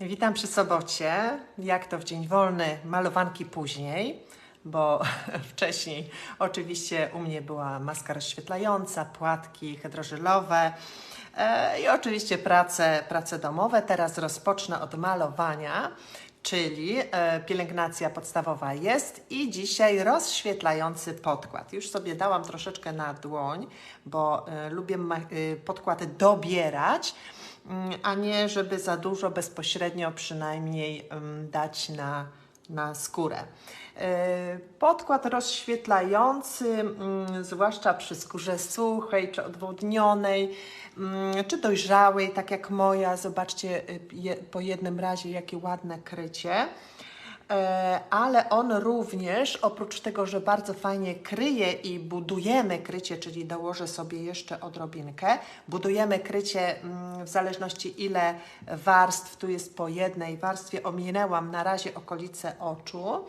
Witam przy sobocie. Jak to w dzień wolny, malowanki później, bo wcześniej oczywiście u mnie była maska rozświetlająca, płatki hydrożelowe e, i oczywiście prace, prace domowe. Teraz rozpocznę od malowania, czyli e, pielęgnacja podstawowa jest i dzisiaj rozświetlający podkład. Już sobie dałam troszeczkę na dłoń, bo e, lubię e, podkłady dobierać a nie żeby za dużo bezpośrednio przynajmniej dać na, na skórę. Yy, Podkład rozświetlający, mm, zwłaszcza przy skórze suchej czy odwodnionej, mm, czy dojrzałej, tak jak moja, zobaczcie y, po jednym razie jakie ładne krycie. E, ale on również, oprócz tego, że bardzo fajnie kryje i budujemy krycie, czyli dołożę sobie jeszcze odrobinkę, budujemy krycie mm, w zależności ile warstw, tu jest po jednej warstwie, ominęłam na razie okolice oczu,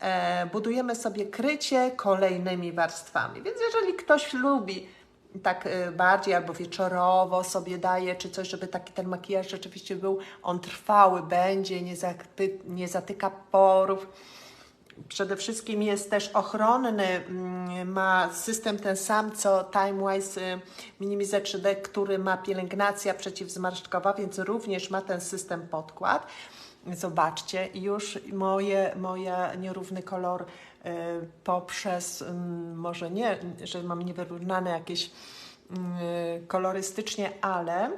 e, budujemy sobie krycie kolejnymi warstwami. Więc jeżeli ktoś lubi tak y, bardziej albo wieczorowo sobie daje, czy coś, żeby taki ten makijaż rzeczywiście był, on trwały będzie, nie, zapy, nie zatyka porów. Przede wszystkim jest też ochronny, mm, ma system ten sam co TimeWise y, Minimize 3D, który ma pielęgnacja przeciwzmarszczkowa, więc również ma ten system podkład. Zobaczcie, już moje, moja nierówny kolor poprzez, ym, może nie, że mam niewyrównane jakieś y, kolorystycznie, ale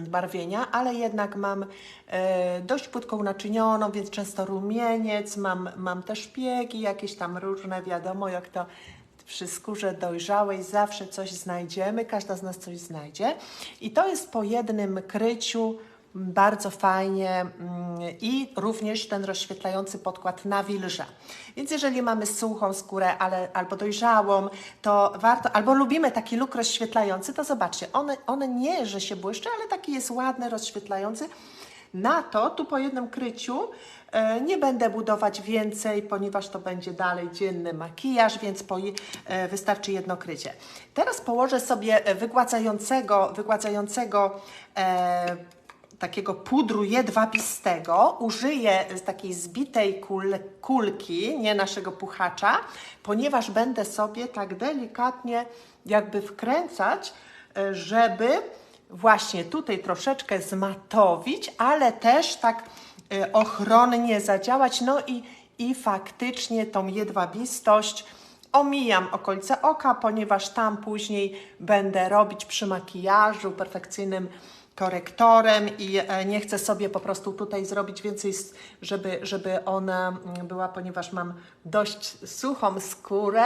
barwienia, ale jednak mam e, dość płytką naczynioną, więc często rumieniec, mam, mam też szpiegi, jakieś tam różne, wiadomo jak to przy skórze dojrzałej zawsze coś znajdziemy, każda z nas coś znajdzie. I to jest po jednym kryciu bardzo fajnie mm, i również ten rozświetlający podkład nawilża. Więc jeżeli mamy suchą skórę ale, albo dojrzałą, to warto, albo lubimy taki look rozświetlający, to zobaczcie, one, one nie, że się błyszczy, ale taki jest ładny, rozświetlający. Na to, tu po jednym kryciu, e, nie będę budować więcej, ponieważ to będzie dalej dzienny makijaż, więc po, e, wystarczy jedno krycie. Teraz położę sobie wygładzającego, wygładzającego e, takiego pudru jedwabistego. Użyję takiej zbitej kul, kulki, nie naszego puchacza, ponieważ będę sobie tak delikatnie jakby wkręcać, e, żeby właśnie tutaj troszeczkę zmatowić, ale też tak e, ochronnie zadziałać. No i, i faktycznie tą jedwabistość omijam okolice oka, ponieważ tam później będę robić przy makijażu perfekcyjnym korektorem i e, nie chcę sobie po prostu tutaj zrobić więcej, żeby, żeby ona mm, była, ponieważ mam dość suchą skórę.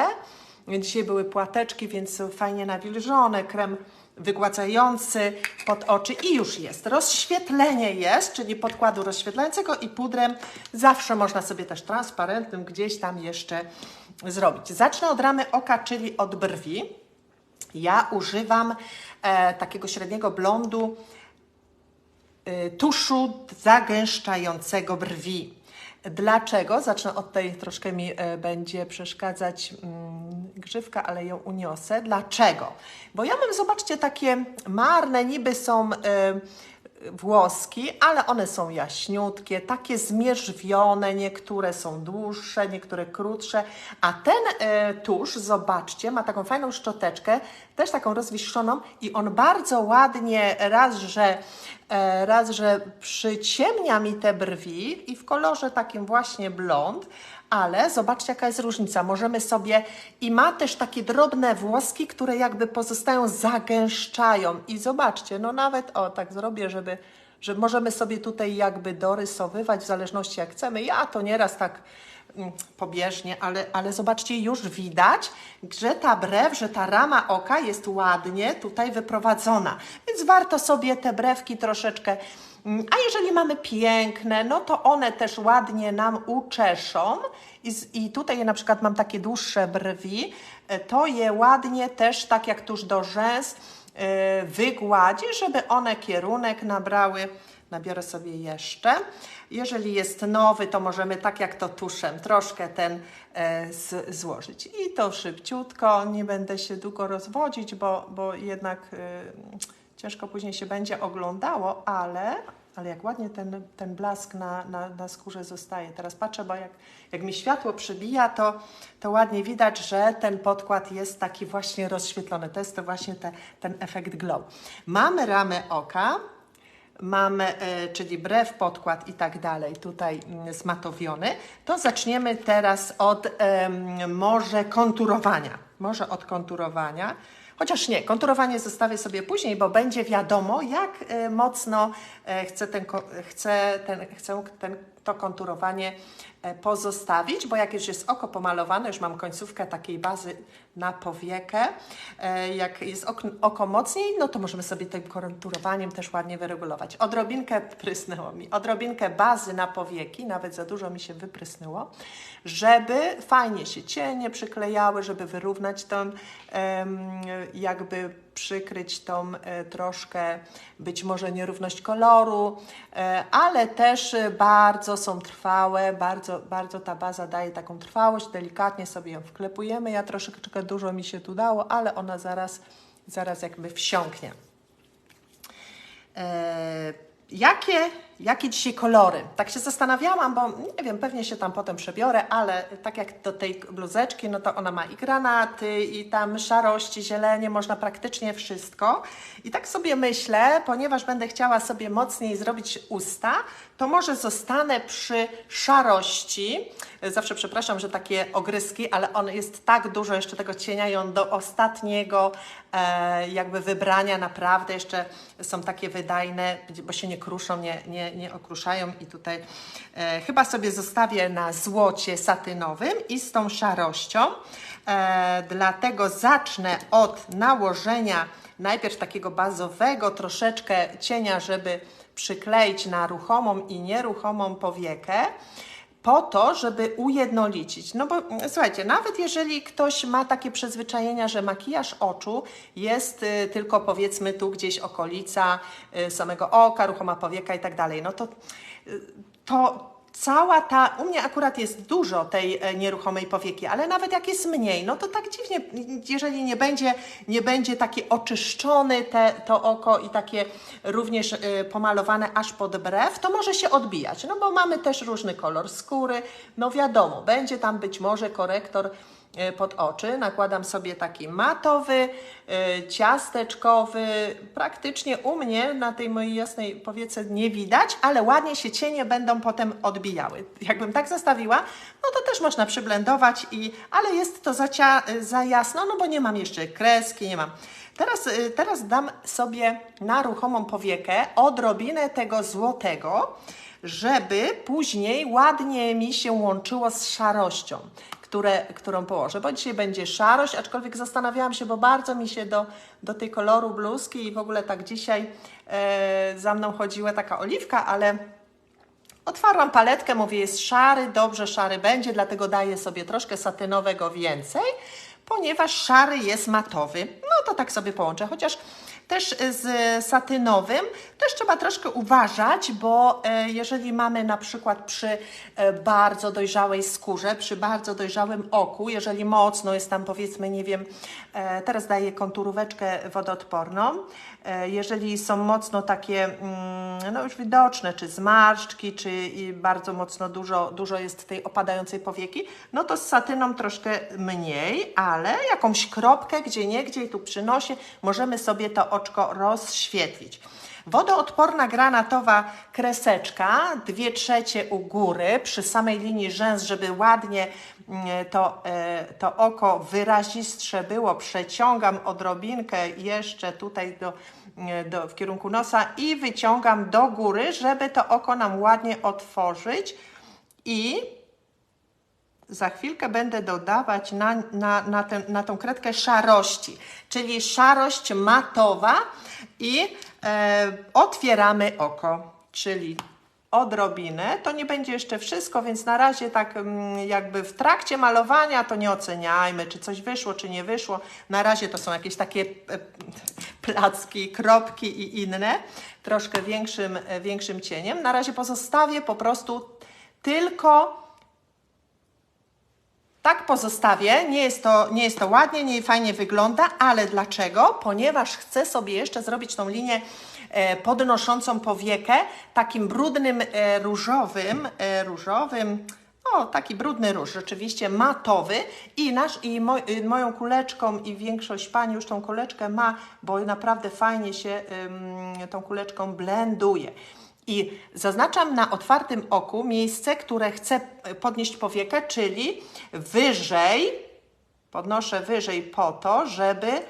Dzisiaj były płateczki, więc fajnie nawilżone, krem wygładzający pod oczy i już jest. Rozświetlenie jest, czyli podkładu rozświetlającego i pudrem. Zawsze można sobie też transparentnym gdzieś tam jeszcze zrobić. Zacznę od ramy oka, czyli od brwi. Ja używam e, takiego średniego blondu tuszu zagęszczającego brwi. Dlaczego? Zacznę od tej, troszkę mi e, będzie przeszkadzać mm, grzywka, ale ją uniosę. Dlaczego? Bo ja mam, zobaczcie, takie marne, niby są e, włoski, ale one są jaśniutkie, takie zmierzwione, niektóre są dłuższe, niektóre krótsze, a ten e, tusz, zobaczcie, ma taką fajną szczoteczkę, też taką rozwiszczoną i on bardzo ładnie, raz, że, e, raz, że przyciemnia mi te brwi i w kolorze takim właśnie blond, ale zobaczcie, jaka jest różnica. Możemy sobie i ma też takie drobne włoski, które jakby pozostają, zagęszczają. I zobaczcie, no nawet o tak zrobię, żeby, że możemy sobie tutaj jakby dorysowywać w zależności jak chcemy. Ja to nieraz tak mm, pobieżnie, ale, ale zobaczcie, już widać, że ta brew, że ta rama oka jest ładnie tutaj wyprowadzona. Więc warto sobie te brewki troszeczkę A jeżeli mamy piękne, no to one też ładnie nam uczeszą. I, I tutaj na przykład mam takie dłuższe brwi, e, to je ładnie też, tak jak tuż do rzęs, e, wygładzi, żeby one kierunek nabrały. Nabiorę sobie jeszcze. Jeżeli jest nowy, to możemy tak jak to tuszem troszkę ten e, z, złożyć. I to szybciutko, nie będę się długo rozwodzić, bo, bo jednak ciężko później się będzie oglądało, ale ale jak ładnie ten, ten blask na, na, na skórze zostaje. Teraz patrzę, bo jak, jak mi światło przybija, to, to ładnie widać, że ten podkład jest taki właśnie rozświetlony. To jest to właśnie te, ten efekt glow. Mamy ramę oka, mamy, e, czyli brew, podkład i tak dalej, tutaj mm, zmatowiony, to zaczniemy teraz od może konturowania. Może od konturowania. Chociaż nie, konturowanie zostawię sobie później, bo będzie wiadomo, jak e, mocno e, chcę, ten, chcę, ten, chcę ten, to konturowanie e, pozostawić, bo jak już jest oko pomalowane, już mam końcówkę takiej bazy na powiekę, e, jak jest ok- oko mocniej, no to możemy sobie tym konturowaniem też ładnie wyregulować. Odrobinkę prysnęło mi, odrobinkę bazy na powieki, nawet za dużo mi się wyprysnęło, żeby fajnie się cienie przyklejały, żeby wyrównać tą, jakby przykryć tą e, troszkę być może nierówność koloru, e, ale też bardzo są trwałe, bardzo, bardzo ta baza daje taką trwałość, delikatnie sobie ją wklepujemy. Ja troszeczkę dużo mi się tu dało, ale ona zaraz, zaraz jakby wsiąknie. E, jakie, jakie dzisiaj kolory? Tak się zastanawiałam, bo nie wiem, pewnie się tam potem przebiorę, ale tak jak do tej bluzeczki, no to ona ma i granaty, i tam szarości, zielenie, można praktycznie wszystko. I tak sobie myślę, ponieważ będę chciała sobie mocniej zrobić usta, to może zostanę przy szarości. Zawsze przepraszam, że takie ogryski, ale on jest tak dużo jeszcze tego cienia i on do ostatniego jakby wybrania naprawdę jeszcze są takie wydajne, bo się nie kruszą, nie, nie, nie okruszają i tutaj e, chyba sobie zostawię na złocie satynowym i z tą szarością. E, dlatego zacznę od nałożenia najpierw takiego bazowego troszeczkę cienia, żeby przykleić na ruchomą i nieruchomą powiekę po to, żeby ujednolicić. No bo słuchajcie, nawet jeżeli ktoś ma takie przyzwyczajenia, że makijaż oczu jest y, tylko powiedzmy tu gdzieś okolica y, samego oka, ruchoma powieka i tak dalej, no to, y, to cała ta, u mnie akurat jest dużo tej e, nieruchomej powieki, ale nawet jak jest mniej, no to tak dziwnie, jeżeli nie będzie, nie będzie takie oczyszczone te, to oko i takie również y, pomalowane aż pod brew, to może się odbijać, no bo mamy też różny kolor skóry, no wiadomo, będzie tam być może korektor pod oczy. Nakładam sobie taki matowy, y, ciasteczkowy. Praktycznie u mnie na tej mojej jasnej powiece nie widać, ale ładnie się cienie będą potem odbijały. Jakbym tak zostawiła, no to też można przyblendować, i, ale jest to za, cia, za jasno, no bo nie mam jeszcze kreski, nie mam. Teraz, y, teraz dam sobie na ruchomą powiekę odrobinę tego złotego, żeby później ładnie mi się łączyło z szarością które, którą położę, bo dzisiaj będzie szarość, aczkolwiek zastanawiałam się, bo bardzo mi się do, do tej koloru bluzki i w ogóle tak dzisiaj e, za mną chodziła taka oliwka, ale otwarłam paletkę, mówię jest szary, dobrze szary będzie, dlatego daję sobie troszkę satynowego więcej, ponieważ szary jest matowy. No to tak sobie połączę, chociaż też z satynowym. Też trzeba troszkę uważać, bo e, jeżeli mamy na przykład przy e, bardzo dojrzałej skórze, przy bardzo dojrzałym oku, jeżeli mocno jest tam powiedzmy, nie wiem, e, teraz daję konturóweczkę wodoodporną, jeżeli są mocno takie, mm, no już widoczne, czy zmarszczki, czy bardzo mocno dużo, dużo jest tej opadającej powieki, no to z satyną troszkę mniej, ale jakąś kropkę gdzie nie, gdzie tu przy nosie możemy sobie to oczko rozświetlić. Wodoodporna granatowa kreseczka, dwie trzecie u góry, przy samej linii rzęs, żeby ładnie to, e, to oko wyrazistsze było. Przeciągam odrobinkę jeszcze tutaj do, mm, do, w kierunku nosa i wyciągam do góry, żeby to oko nam ładnie otworzyć i za chwilkę będę dodawać na, na, na, ten, na tą kredkę szarości, czyli szarość matowa i e, otwieramy oko, czyli odrobinę. To nie będzie jeszcze wszystko, więc na razie tak mm, jakby w trakcie malowania to nie oceniajmy, czy coś wyszło, czy nie wyszło. Na razie to są jakieś takie e, placki, kropki i inne, troszkę większym, e, większym cieniem. Na razie pozostawię po prostu tylko tak pozostawię, nie jest, to, nie jest to ładnie, nie fajnie wygląda, ale dlaczego? Ponieważ chcę sobie jeszcze zrobić tą linię podnoszącą powiekę, takim brudnym e, różowym, e, różowym, o, taki brudny róż, rzeczywiście matowy i nasz, i y, moją kuleczką i większość pani już tą kuleczkę ma, bo naprawdę fajnie się tą kuleczką blenduje. I zaznaczam na otwartym oku miejsce, które chcę podnieść powiekę, czyli wyżej, podnoszę wyżej po to, żeby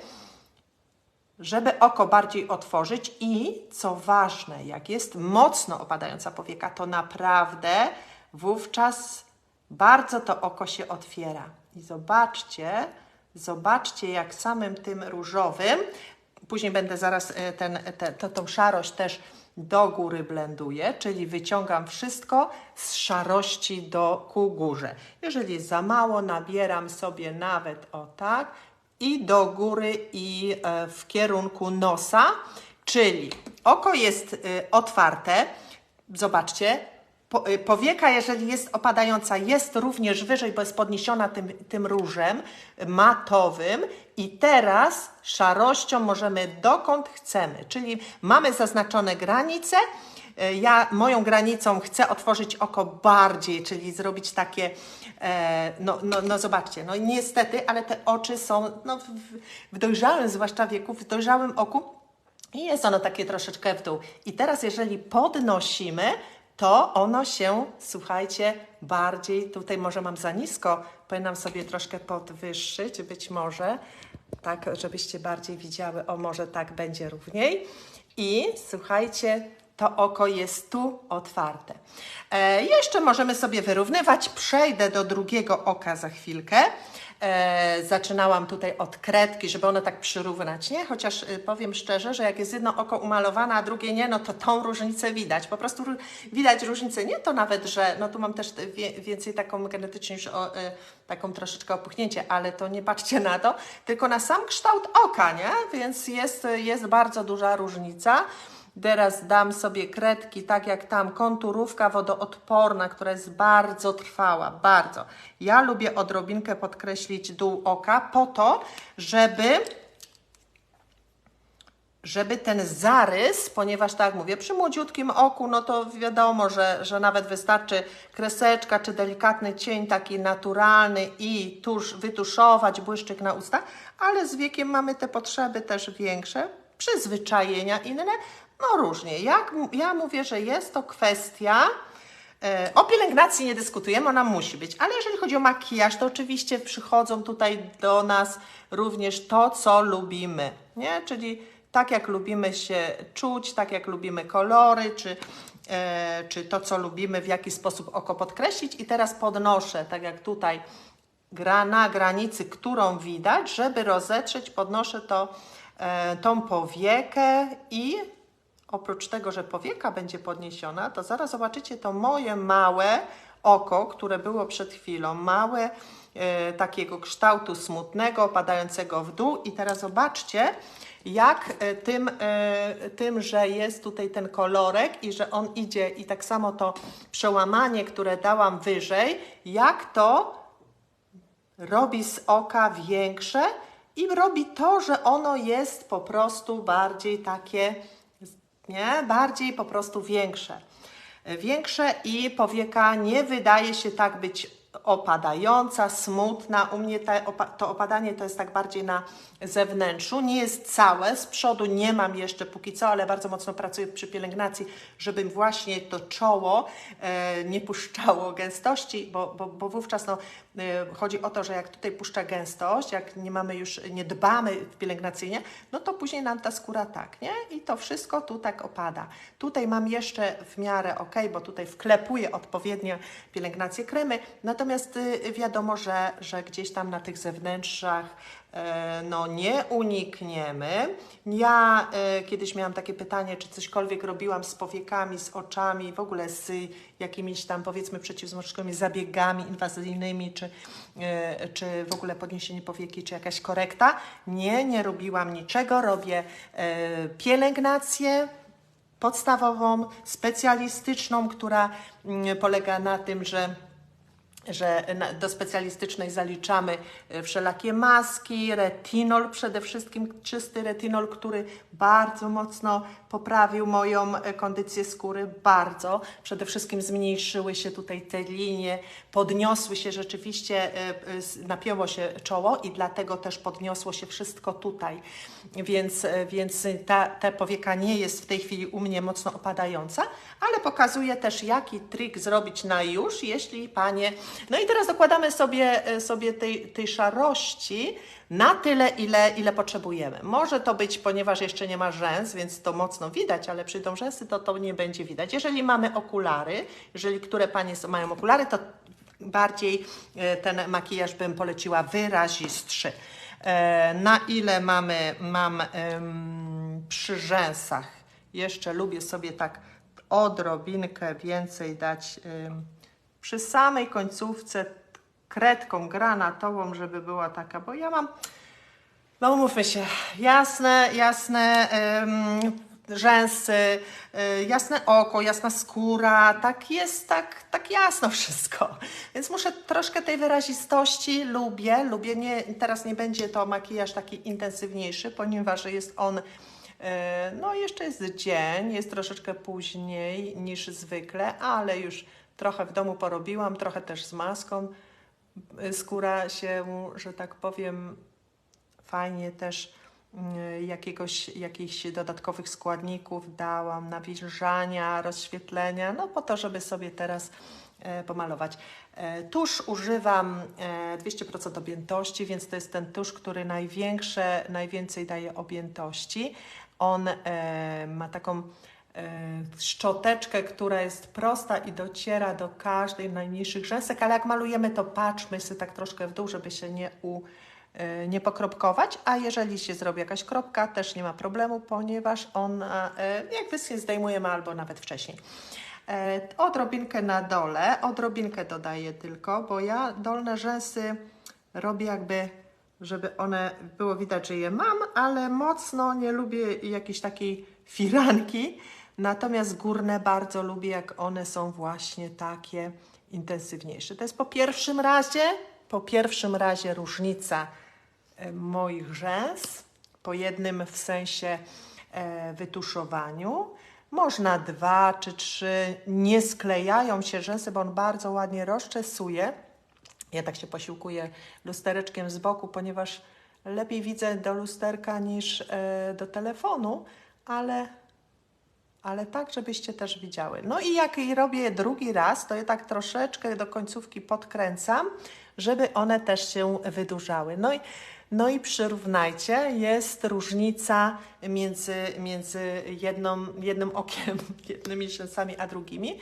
żeby oko bardziej otworzyć i co ważne, jak jest mocno opadająca powieka, to naprawdę wówczas bardzo to oko się otwiera. I zobaczcie, zobaczcie jak samym tym różowym, później będę zaraz e, ten, te, to, tą szarość też do góry blenduję, czyli wyciągam wszystko z szarości do ku górze. Jeżeli za mało, nabieram sobie nawet o tak i do góry i e, w kierunku nosa, czyli oko jest e, otwarte. Zobaczcie, y, powieka, jeżeli jest opadająca, jest również wyżej, bo jest podniesiona tym, tym różem matowym i teraz szarością możemy dokąd chcemy, czyli mamy zaznaczone granice. Y, Ja moją granicą chcę otworzyć oko bardziej, czyli zrobić takie, e, no, no, no zobaczcie, no niestety, ale te oczy są no, w, w dojrzałym, zwłaszcza wieku, w dojrzałym oku i jest ono takie troszeczkę w dół. I teraz jeżeli podnosimy, to ono się, słuchajcie, bardziej, tutaj może mam za nisko, powinnam sobie troszkę podwyższyć, być może, tak, żebyście bardziej widziały, o może tak będzie równiej. I słuchajcie, to oko jest tu otwarte. E, jeszcze możemy sobie wyrównywać, przejdę do drugiego oka za chwilkę. E, zaczynałam tutaj od kredki, żeby ono tak przyrównać, nie? Chociaż y, powiem szczerze, że jak jest jedno oko umalowane, a drugie nie, no to tą różnicę widać. Po prostu widać różnicę. Nie to nawet, że no tu mam też te wie, więcej taką genetycznie już o, y, taką troszeczkę opuchnięcie, ale to nie patrzcie na to, tylko na sam kształt oka, nie? Więc jest, jest bardzo duża różnica. Teraz dam sobie kredki, tak jak tam, konturówka wodoodporna, która jest bardzo trwała, bardzo. Ja lubię odrobinkę podkreślić dół oka po to, żeby żeby ten zarys, ponieważ tak mówię, przy młodziutkim oku, no to wiadomo, że, że nawet wystarczy kreseczka czy delikatny cień taki naturalny i tusz, wytuszować błyszczyk na usta, ale z wiekiem mamy te potrzeby też większe, przyzwyczajenia inne, no różnie. Jak, ja mówię, że jest to kwestia E, O pielęgnacji nie dyskutujemy, ona musi być, ale jeżeli chodzi o makijaż, to oczywiście przychodzą tutaj do nas również to, co lubimy, nie? Czyli tak jak lubimy się czuć, tak jak lubimy kolory, czy, e, czy to, co lubimy, w jaki sposób oko podkreślić. I teraz podnoszę, tak jak tutaj, gra na granicy, którą widać, żeby rozetrzeć, podnoszę to, e, tą powiekę i oprócz tego, że powieka będzie podniesiona, to zaraz zobaczycie to moje małe oko, które było przed chwilą, małe, e, takiego kształtu smutnego, opadającego w dół. I teraz zobaczcie, jak e, tym, e, tym, że jest tutaj ten kolorek i że on idzie i tak samo to przełamanie, które dałam wyżej, jak to robi z oka większe i robi to, że ono jest po prostu bardziej takie, nie? Bardziej po prostu większe. Większe i powieka nie wydaje się tak być opadająca, smutna. U mnie to opadanie to jest tak bardziej na zewnętrzu. Nie jest całe, z przodu nie mam jeszcze póki co, ale bardzo mocno pracuję przy pielęgnacji, żeby właśnie to czoło e, nie puszczało gęstości, bo, bo, bo wówczas no, e, chodzi o to, że jak tutaj puszcza gęstość, jak nie mamy już, nie dbamy pielęgnacyjnie, no to później nam ta skóra tak, nie? I to wszystko tu tak opada. Tutaj mam jeszcze w miarę ok, bo tutaj wklepuję odpowiednio pielęgnację kremy, natomiast y, wiadomo, że, że gdzieś tam na tych zewnętrzach e, no nie unikniemy. Ja e, kiedyś miałam takie pytanie, czy cośkolwiek robiłam z powiekami, z oczami, w ogóle z jakimiś tam powiedzmy przeciwzmarszczkowymi zabiegami inwazyjnymi, czy, e, czy w ogóle podniesienie powieki, czy jakaś korekta. Nie, nie robiłam niczego. Robię pielęgnację, podstawową, specjalistyczną, która mm, polega na tym, że że do specjalistycznej zaliczamy e, wszelakie maski, retinol, przede wszystkim czysty retinol, który bardzo mocno poprawił moją e, kondycję skóry, bardzo. Przede wszystkim zmniejszyły się tutaj te linie, podniosły się rzeczywiście, e, napięło się czoło i dlatego też podniosło się wszystko tutaj. Więc, więc ta, ta powieka nie jest w tej chwili u mnie mocno opadająca, ale pokazuje też, jaki trik zrobić na już, jeśli panie. No i teraz dokładamy sobie, e, sobie tej, tej szarości na tyle, ile, ile potrzebujemy. Może to być, ponieważ jeszcze nie ma rzęs, więc to mocno widać, ale przyjdą rzęsy, to to nie będzie widać. Jeżeli mamy okulary, jeżeli które panie mają okulary, to bardziej e, ten makijaż bym poleciła wyrazistszy. E, Na ile mamy, mam przy rzęsach, jeszcze lubię sobie tak odrobinkę więcej dać przy samej końcówce kredką granatową, żeby była taka, bo ja mam, no umówmy się, jasne, jasne em, rzęsy, y, jasne oko, jasna skóra, tak jest, tak, tak jasno wszystko. Więc muszę troszkę tej wyrazistości, lubię, lubię, nie, teraz nie będzie to makijaż taki intensywniejszy, ponieważ jest on E, No, jeszcze jest dzień, jest troszeczkę później niż zwykle, ale już trochę w domu porobiłam, trochę też z maską. E, Skóra się, że tak powiem, fajnie też mm, jakiegoś, jakichś dodatkowych składników dałam, nawilżania, rozświetlenia, no po to, żeby sobie teraz e, pomalować. E, Tusz używam e, 200% objętości, więc to jest ten tusz, który największe, najwięcej daje objętości. On e, ma taką e, szczoteczkę, która jest prosta i dociera do każdej najmniejszych rzęsek, ale jak malujemy, to patrzmy sobie tak troszkę w dół, żeby się nie u, e, nie pokropkować, a jeżeli się zrobi jakaś kropka, też nie ma problemu, ponieważ on e, jak wyschnie zdejmujemy albo nawet wcześniej. E, Odrobinkę na dole, odrobinkę dodaję tylko, bo ja dolne rzęsy robię jakby, żeby one było widać, że je mam, ale mocno nie lubię jakiejś takiej firanki. Natomiast górne bardzo lubię, jak one są właśnie takie intensywniejsze. To jest po pierwszym razie, po pierwszym razie różnica e, moich rzęs, po jednym w sensie e, wytuszowaniu. Można dwa czy trzy, nie sklejają się rzęsy, bo on bardzo ładnie rozczesuje. Ja tak się posiłkuję lustereczkiem z boku, ponieważ lepiej widzę do lusterka niż e, do telefonu, ale, ale tak, żebyście też widziały. No i jak robię drugi raz, to je tak troszeczkę do końcówki podkręcam, żeby one też się wydłużały. No i, no i przyrównajcie, jest różnica między, między jedną, jednym okiem, jednymi rzęsami, a drugimi.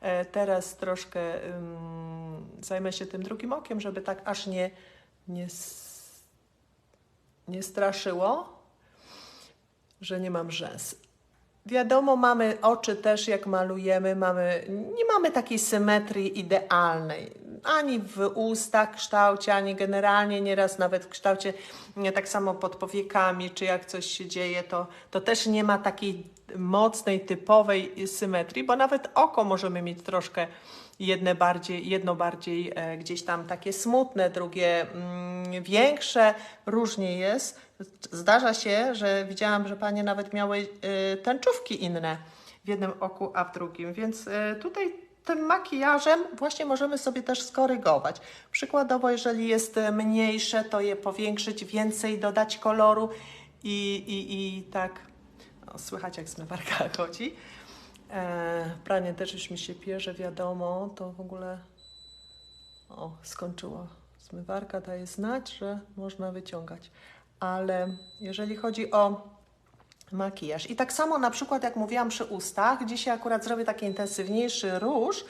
E, Teraz troszkę ym, zajmę się tym drugim okiem, żeby tak aż nie, nie, nie straszyło, że nie mam rzęs. Wiadomo, mamy oczy też, jak malujemy, mamy, nie mamy takiej symetrii idealnej. Ani w ustach kształcie, ani generalnie nieraz nawet w kształcie, tak samo pod powiekami, czy jak coś się dzieje, to, to też nie ma takiej mocnej, typowej symetrii, bo nawet oko możemy mieć troszkę jedne bardziej, jedno bardziej e, gdzieś tam takie smutne, drugie mm, większe, różnie jest. Zdarza się, że widziałam, że panie nawet miały e, tęczówki inne w jednym oku, a w drugim, więc e, tutaj tym makijażem właśnie możemy sobie też skorygować. Przykładowo, jeżeli jest mniejsze, to je powiększyć, więcej dodać koloru i, i, i tak o, słychać jak zmywarka chodzi. E, pranie też już mi się pierze, wiadomo, to w ogóle o, skończyło. Zmywarka daje znać, że można wyciągać. Ale jeżeli chodzi o makijaż. I tak samo na przykład jak mówiłam przy ustach, dzisiaj akurat zrobię taki intensywniejszy róż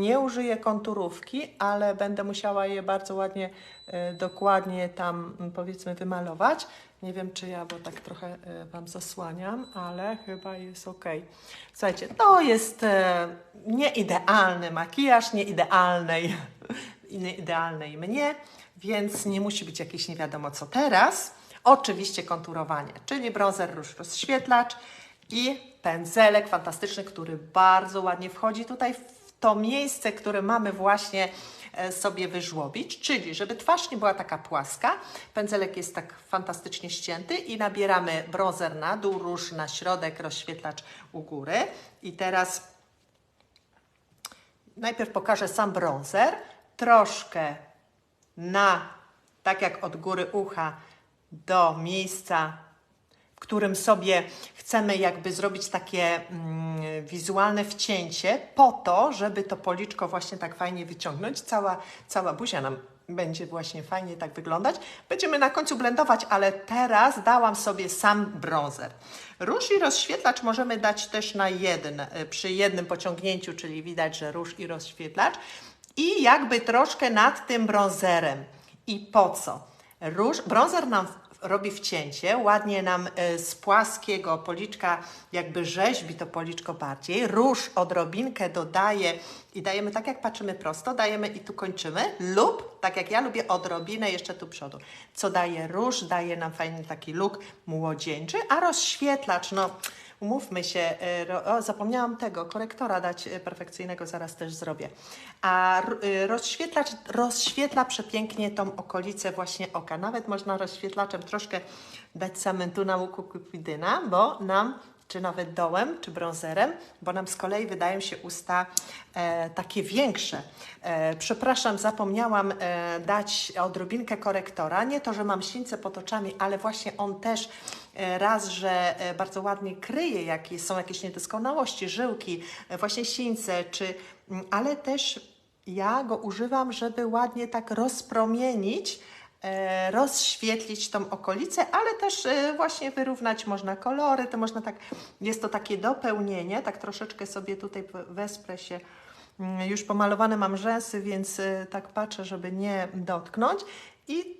nie użyję konturówki, ale będę musiała je bardzo ładnie, e, dokładnie tam m, powiedzmy wymalować. Nie wiem czy ja, bo tak trochę e, Wam zasłaniam, ale chyba jest ok. Słuchajcie, to jest e, nieidealny makijaż, nieidealnej, nieidealnej mnie, więc nie musi być jakieś nie wiadomo co teraz. Oczywiście konturowanie, czyli bronzer, róż rozświetlacz i pędzelek fantastyczny, który bardzo ładnie wchodzi tutaj w to miejsce, które mamy właśnie e, sobie wyżłobić, czyli żeby twarz nie była taka płaska, pędzelek jest tak fantastycznie ścięty i nabieramy bronzer na dół, róż na środek, rozświetlacz u góry. I teraz najpierw pokażę sam bronzer, troszkę na, tak jak od góry ucha, do miejsca, w którym sobie chcemy jakby zrobić takie mm, wizualne wcięcie, po to, żeby to policzko właśnie tak fajnie wyciągnąć. Cała, cała buzia nam będzie właśnie fajnie tak wyglądać. Będziemy na końcu blendować, ale teraz dałam sobie sam bronzer. Róż i rozświetlacz możemy dać też na jeden, e, przy jednym pociągnięciu, czyli widać, że róż i rozświetlacz. I jakby troszkę nad tym bronzerem. I po co? Róż, bronzer nam robi wcięcie, ładnie nam e, z płaskiego policzka jakby rzeźbi to policzko bardziej. Róż odrobinkę dodaje i dajemy tak jak patrzymy prosto, dajemy i tu kończymy lub tak jak ja lubię odrobinę jeszcze tu przodu. Co daje róż, daje nam fajny taki look młodzieńczy, a rozświetlacz, no umówmy się, e, o, zapomniałam tego, korektora dać e, perfekcyjnego, zaraz też zrobię. A e, rozświetlacz rozświetla przepięknie tą okolicę właśnie oka. Nawet można rozświetlaczem troszkę dać cementu na łuku kupidyna, bo nam czy nawet dołem, czy bronzerem, bo nam z kolei wydają się usta e, takie większe. E, przepraszam, zapomniałam e, dać odrobinkę korektora. Nie to, że mam sińce pod oczami, ale właśnie on też e, raz, że e, bardzo ładnie kryje, jakie są jakieś niedoskonałości, żyłki, e, właśnie sińce, czy, m, ale też ja go używam, żeby ładnie tak rozpromienić, rozświetlić tą okolicę, ale też e, właśnie wyrównać można kolory, to można tak, jest to takie dopełnienie, tak troszeczkę sobie tutaj wesprę się, Mm, już pomalowane mam rzęsy, więc e, tak patrzę, żeby nie dotknąć. I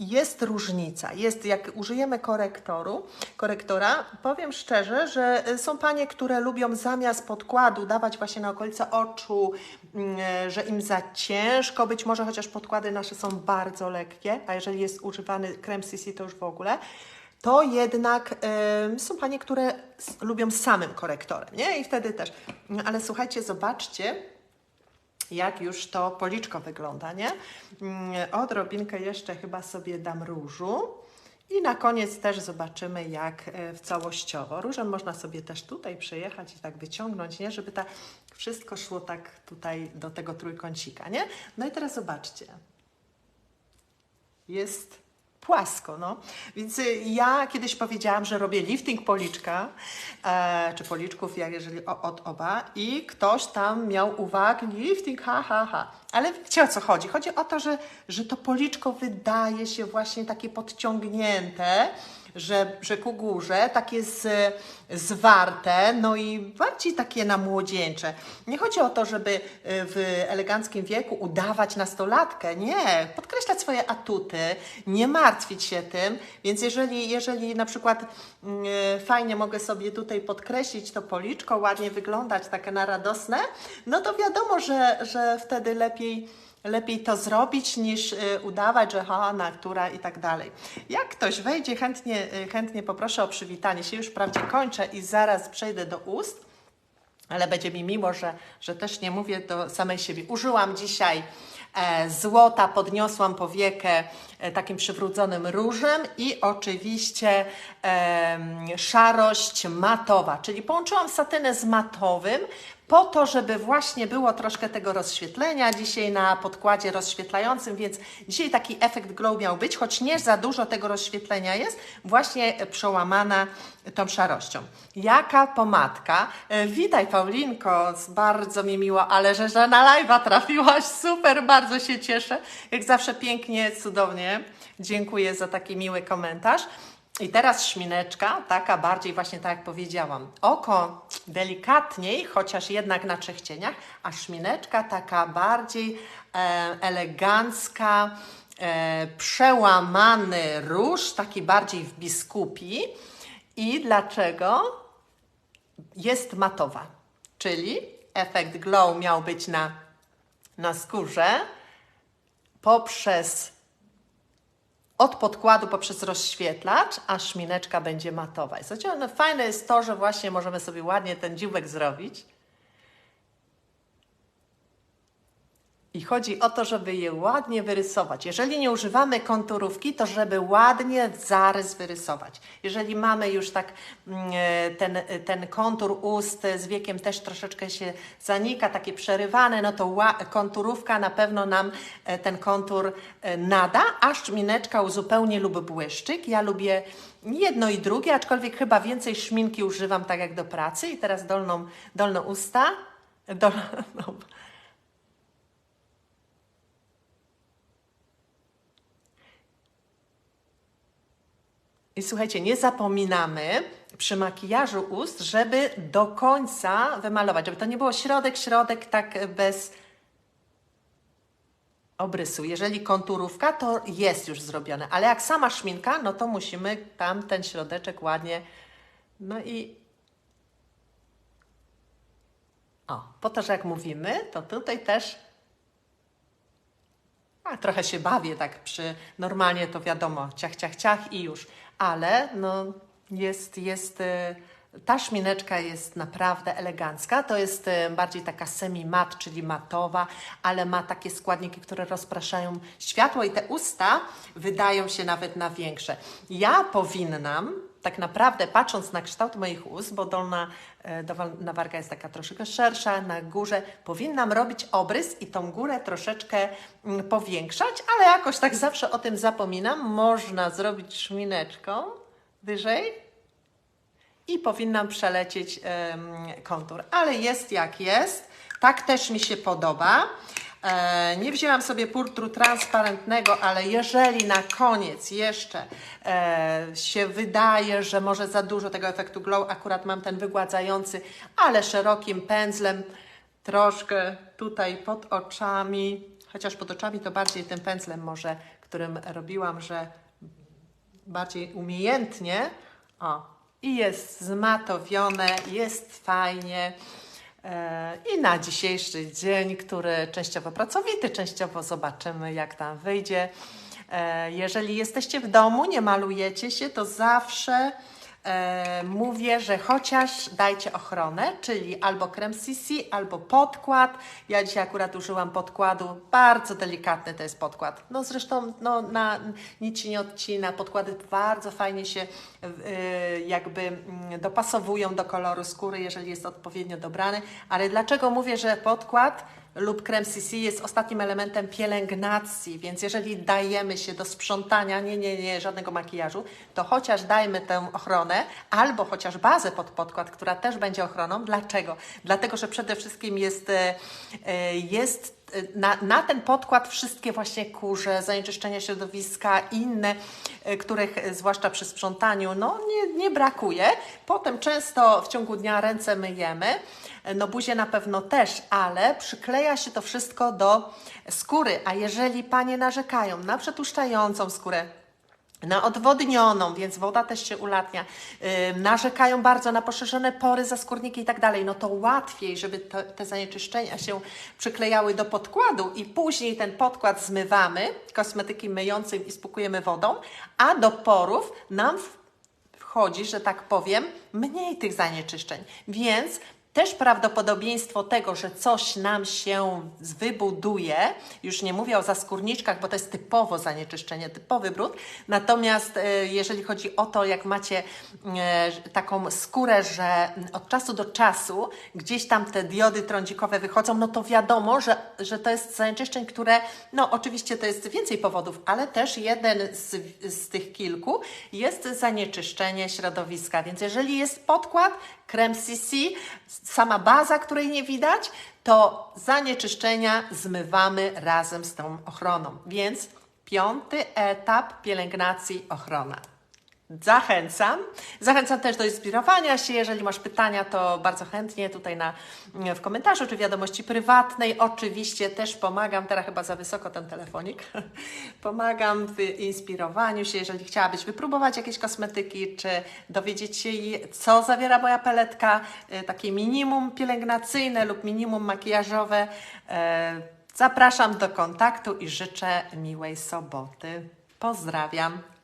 jest różnica. Jest, jak użyjemy korektoru, korektora, powiem szczerze, że e, są panie, które lubią zamiast podkładu dawać właśnie na okolice oczu, mm, e, że im za ciężko być może, chociaż podkłady nasze są bardzo lekkie, a jeżeli jest używany krem CC, to już w ogóle. To jednak em, są panie, które lubią samym korektorem, nie? I wtedy też. Ale słuchajcie, zobaczcie, jak już to policzko wygląda, nie? Mm, Odrobinkę jeszcze chyba sobie dam różu. I na koniec też zobaczymy, jak e, w całościowo. Różem można sobie też tutaj przejechać i tak wyciągnąć, nie? Żeby tak wszystko szło tak tutaj do tego trójkącika, nie? No i teraz zobaczcie. Jest płasko, no. Więc y, ja kiedyś powiedziałam, że robię lifting policzka, e, czy policzków, jak jeżeli o, od oba i ktoś tam miał uwagę, lifting, ha, ha, ha. Ale wiecie o co chodzi? Chodzi o to, że, że to policzko wydaje się właśnie takie podciągnięte, że, ku górze, takie z, zwarte, no i bardziej takie na młodzieńcze. Nie chodzi o to, żeby y, w eleganckim wieku udawać nastolatkę, nie, podkreślać swoje atuty, nie martwić się tym, więc jeżeli, jeżeli na przykład mm, y, fajnie mogę sobie tutaj podkreślić to policzko, ładnie wyglądać, takie na radosne, no to wiadomo, że, że wtedy lepiej lepiej to zrobić niż y, udawać, że ha, natura i tak dalej. Jak ktoś wejdzie, chętnie, y, chętnie poproszę o przywitanie się. Już wprawdzie kończę i zaraz przejdę do ust, ale będzie mi miło, że, że też nie mówię do samej siebie. Użyłam dzisiaj e, złota, podniosłam powiekę e, takim przywróconym różem i oczywiście em, szarość matowa, czyli połączyłam satynę z matowym po to, żeby właśnie było troszkę tego rozświetlenia dzisiaj na podkładzie rozświetlającym, więc dzisiaj taki efekt glow miał być, choć nie za dużo tego rozświetlenia jest, właśnie przełamana tą szarością. Jaka pomadka? E, Witaj Paulinko, bardzo mi miło, ale że, że na live'a trafiłaś, super, bardzo się cieszę. Jak zawsze pięknie, cudownie. Dziękuję za taki miły komentarz. I teraz szmineczka, taka bardziej właśnie tak jak powiedziałam. Oko delikatniej, chociaż jednak na trzech cieniach, a szmineczka taka bardziej e, elegancka, e, przełamany róż, taki bardziej w biskupi. I dlaczego? Jest matowa, czyli efekt glow miał być na, na skórze poprzez od podkładu poprzez rozświetlacz, a szmineczka będzie matowa. I Słuchajcie, no fajne jest to, że właśnie możemy sobie ładnie ten dzióbek zrobić. I chodzi o to, żeby je ładnie wyrysować. Jeżeli nie używamy konturówki, to żeby ładnie zarys wyrysować. Jeżeli mamy już tak mm, e, ten, e, ten kontur ust z wiekiem też troszeczkę się zanika, takie przerywane, no to konturówka na pewno nam e, ten kontur e, nada, a szmineczka uzupełni lub błyszczyk. Ja lubię jedno i drugie, aczkolwiek chyba więcej szminki używam tak jak do pracy. I teraz dolną, dolne usta. Dol, I słuchajcie, nie zapominamy przy makijażu ust, żeby do końca wymalować, żeby to nie było środek, środek tak bez obrysu. Jeżeli konturówka, to jest już zrobione, ale jak sama szminka, no to musimy tam ten środeczek ładnie. No i o, po to, że jak mówimy, to tutaj też a, trochę się bawię tak przy, normalnie to wiadomo, ciach, ciach, ciach i już. Ale no jest, jest, y, ta szmineczka jest naprawdę elegancka. To jest y, bardziej taka semi-mat, czyli matowa, ale ma takie składniki, które rozpraszają światło i te usta wydają się nawet na większe. Ja powinnam, tak naprawdę patrząc na kształt moich ust, bo dolna, e, dolna warga jest taka troszeczkę szersza, na górze powinnam robić obrys i tą górę troszeczkę mm, powiększać, ale jakoś tak zawsze o tym zapominam. Można zrobić szmineczką wyżej i powinnam przelecieć kontur, ale jest jak jest. Tak też mi się podoba. E, nie wzięłam sobie purtru transparentnego, ale jeżeli na koniec jeszcze e, się wydaje, że może za dużo tego efektu glow, akurat mam ten wygładzający, ale szerokim pędzlem, troszkę tutaj pod oczami, chociaż pod oczami to bardziej tym pędzlem może, którym robiłam, że bardziej umiejętnie. O, i jest zmatowione, jest fajnie. E, I na dzisiejszy dzień, który częściowo pracowity, częściowo zobaczymy, jak tam wyjdzie. E, Jeżeli jesteście w domu, nie malujecie się, to zawsze mówię, że chociaż dajcie ochronę, czyli albo krem CC, albo podkład. Ja dzisiaj akurat użyłam podkładu, bardzo delikatny to jest podkład. No zresztą no, na, nic się nie odcina, podkłady bardzo fajnie się y, jakby mm, dopasowują do koloru skóry, jeżeli jest odpowiednio dobrany. Ale dlaczego mówię, że podkład lub krem CC jest ostatnim elementem pielęgnacji, więc jeżeli dajemy się do sprzątania, nie, nie, nie, żadnego makijażu, to chociaż dajmy tę ochronę, albo chociaż bazę pod podkład, która też będzie ochroną. Dlaczego? Dlatego, że przede wszystkim jest, e, e, jest na, na ten podkład wszystkie właśnie kurze, zanieczyszczenia środowiska, inne, e, których e, zwłaszcza przy sprzątaniu, no nie, nie brakuje. Potem często w ciągu dnia ręce myjemy, no buzię na pewno też, ale przykleja się to wszystko do skóry. A jeżeli panie narzekają na przetłuszczającą skórę, na odwodnioną, więc woda też się ulatnia, yy, narzekają bardzo na poszerzone pory, zaskórniki i tak dalej, no to łatwiej, żeby te zanieczyszczenia się przyklejały do podkładu i później ten podkład zmywamy kosmetykiem myjącym i spłukujemy wodą, a do porów nam wchodzi, że tak powiem, mniej tych zanieczyszczeń. Więc też prawdopodobieństwo tego, że coś nam się wybuduje, już nie mówię o zaskórniczkach, bo to jest typowo zanieczyszczenie, typowy brud. Natomiast e, jeżeli chodzi o to, jak macie e, taką skórę, że od czasu do czasu gdzieś tam te diody trądzikowe wychodzą, no to wiadomo, że, że to jest zanieczyszczeń, które, no oczywiście to jest więcej powodów, ale też jeden z, z tych kilku jest zanieczyszczenie środowiska. Więc jeżeli jest podkład, krem CC, sama baza, której nie widać, to zanieczyszczenia zmywamy razem z tą ochroną. Więc piąty etap pielęgnacji ochrona. Zachęcam. Zachęcam też do inspirowania się. Jeżeli masz pytania, to bardzo chętnie tutaj na, w komentarzu czy wiadomości prywatnej. Oczywiście też pomagam, teraz chyba za wysoko ten telefonik. Pomagam w inspirowaniu się. Jeżeli chciałabyś wypróbować jakieś kosmetyki, czy dowiedzieć się, co zawiera moja peletka, y, takie minimum pielęgnacyjne lub minimum makijażowe, e, zapraszam do kontaktu i życzę miłej soboty. Pozdrawiam.